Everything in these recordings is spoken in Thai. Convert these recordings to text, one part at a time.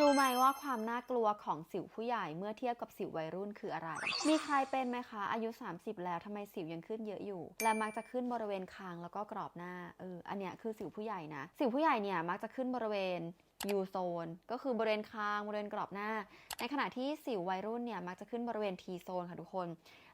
รู้ไหมว่าความน่ากลัวของสิวผู้ใหญ่เมื่อเทียบกับสิววัยรุ่นคืออะไร มีใครเป็นไหมคะ อายุ 30 แล้วทำไมสิวยังขึ้นเยอะอยู่ และมักจะขึ้นบริเวณคางแล้วก็กรอบหน้า เออ อันเนี้ยคือสิวผู้ใหญ่นะ สิวผู้ใหญ่เนี่ยมักจะขึ้นบริเวณยูโซนก็คือบริเวณคางบริเวณกรอบหน้า ในขณะที่สิววัยรุ่นเนี่ยมักจะขึ้นบริเวณทีโซนค่ะทุกคน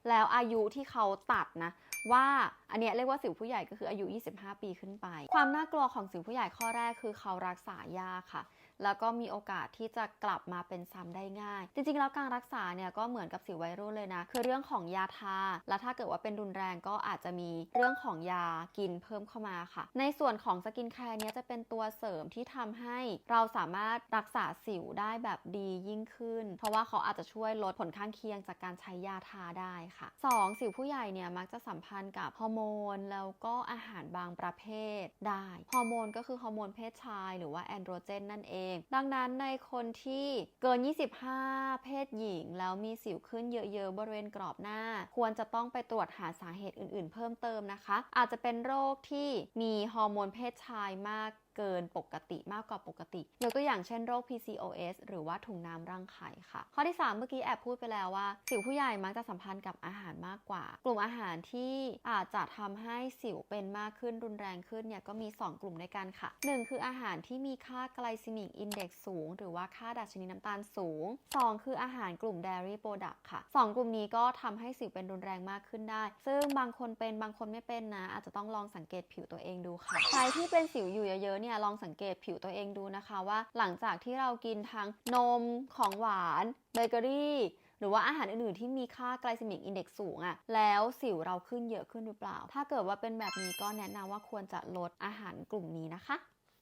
แล้วอายุที่เขาตัดนะว่าอันนี้เรียกว่าสิวผู้ใหญ่ก็คืออายุ 25 ปีขึ้นไป ความน่ากลัวของสิวผู้ใหญ่ข้อแรกคือเขารักษายากค่ะ แล้วก็มีโอกาสที่จะกลับมาเป็นซ้ำได้ง่าย จริงๆ แล้วการรักษาเนี่ยก็เหมือนกับสิววัยรุ่นเลยนะ คือเรื่องของยาทา และถ้าเกิดว่าเป็นรุนแรงก็อาจจะมีเรื่องของยากินเพิ่มเข้ามาค่ะ ในส่วนของสกินแคร์เนี้ยจะเป็นตัวเสริมที่ทำให้เราสามารถรักษาสิวได้แบบดียิ่งขึ้น เพราะว่าเขาอาจจะช่วยลดผลข้างเคียงจากการใช้ยาทาได้ค่ะ 2. สิวผู้ใหญ่เนี่ยมักจะสัมพันธ์กับฮอร์โมน แล้วก็อาหารบางประเภทได้ ฮอร์โมนก็คือฮอร์โมนเพศชาย หรือว่าแอนโดรเจนนั่นเอง ดังนั้นในคนที่เกิน 25 เพศหญิง แล้วมีสิวขึ้นเยอะๆ บริเวณกรอบหน้า ควรจะต้องไปตรวจหาสาเหตุอื่นๆ เพิ่มเติมนะคะ อาจจะเป็นโรคที่มีฮอร์โมนเพศชายมากเกินปกติมากกว่าปกติ ยกตัวอย่างเช่นโรค PCOS หรือว่าถุงน้ำรังไข่ค่ะ ข้อที่ 3 เมื่อกี้แอบพูดไปแล้วว่า สิวผู้ใหญ่มักจะสัมพันธ์กับอาหารมากกว่า กลุ่มอาหารที่อาจจะทำให้สิวเป็นมากขึ้นรุนแรงขึ้นเนี่ยก็มี 2 กลุ่มด้วยกันค่ะ 1 คืออาหารที่มีค่าไกลซิมิกอินเด็กซ์สูง หรือว่าค่าดัชนีน้ำตาลสูง 2 คืออาหารกลุ่ม dairy product ค่ะ 2 กลุ่มนี้ก็ทำให้สิวเป็นรุนแรงมากขึ้นได้ ซึ่งบางคนเป็นบางคนไม่เป็นนะ อาจจะต้องลองสังเกตผิวตัวเองดูค่ะ ใครที่เป็นสิวอยู่เยอะๆเนี่ยลองสังเกตผิวตัวเองดูนะคะว่า หลังจากที่เรากินทั้งนมของหวานเบเกอรี่หรือว่าอาหารอื่นๆที่มีค่าไกลซิมิกอินเด็กซ์สูงอะแล้วสิวเราขึ้นเยอะขึ้นหรือเปล่า ถ้าเกิดว่าเป็นแบบนี้ก็แนะนำว่าควรจะลดอาหารกลุ่มนี้นะคะ